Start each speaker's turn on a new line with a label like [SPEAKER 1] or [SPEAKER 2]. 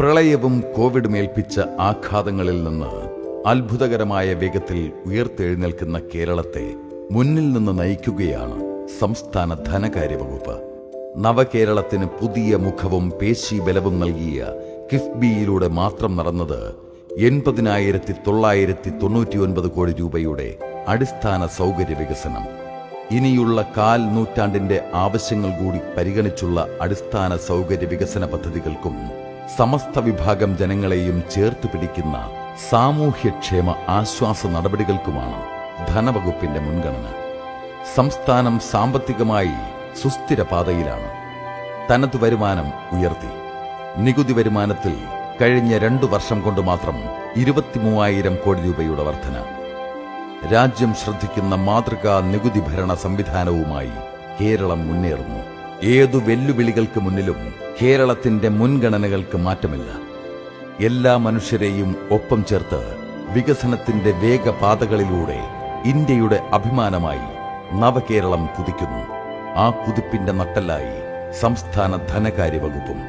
[SPEAKER 1] പ്രളയവും കോവിഡും ഏൽപ്പിച്ച ആഘാതങ്ങളിൽ നിന്ന് അത്ഭുതകരമായ വേഗത്തിൽ ഉയർത്തെഴുന്നേൽക്കുന്ന കേരളത്തെ മുന്നിൽ നിന്ന് നയിക്കുകയാണ് സംസ്ഥാന ധനകാര്യ വകുപ്പ്. നവകേരളത്തിന് പുതിയ മുഖവും പേശി ബലവും നൽകിയ കിഫ്ബിയിലൂടെ മാത്രം നടന്നത് എൺപതിനായിരത്തി തൊള്ളായിരത്തി തൊണ്ണൂറ്റിയൊൻപത് കോടി രൂപയുടെ അടിസ്ഥാന സൗകര്യ വികസനം. ഇനിയുള്ള കാൽ നൂറ്റാണ്ടിന്റെ ആവശ്യങ്ങൾ കൂടി പരിഗണിച്ചുള്ള അടിസ്ഥാന സൗകര്യ വികസന പദ്ധതികൾക്കും സമസ്ത വിഭാഗം ജനങ്ങളെയും ചേർത്ത് പിടിക്കുന്ന സാമൂഹ്യക്ഷേമ ആശ്വാസ നടപടികൾക്കുമാണ് ധനവകുപ്പിന്റെ മുൻഗണന. സംസ്ഥാനം സാമ്പത്തികമായി സുസ്ഥിര പാതയിലാണ്. തനത് വരുമാനം ഉയർത്തി. നികുതി വരുമാനത്തിൽ കഴിഞ്ഞ രണ്ടു വർഷം കൊണ്ട് മാത്രം ഇരുപത്തിമൂവായിരം കോടി രൂപയുടെ വർധന. രാജ്യം ശ്രദ്ധിക്കുന്ന മാതൃകാ നികുതി ഭരണ സംവിധാനവുമായി കേരളം മുന്നേറുന്നു. ഏതു വെല്ലുവിളികൾക്ക് മുന്നിലും കേരളത്തിന്റെ മുൻഗണനകൾക്ക് മാറ്റമില്ല. എല്ലാ മനുഷ്യരെയും ഒപ്പം ചേർത്ത് വികസനത്തിന്റെ വേഗപാതകളിലൂടെ ഇന്ത്യയുടെ അഭിമാനമായി നവകേരളം കുതിക്കുന്നു. ആ കുതിപ്പിന്റെ നട്ടലായി സംസ്ഥാന ധനകാര്യ വകുപ്പും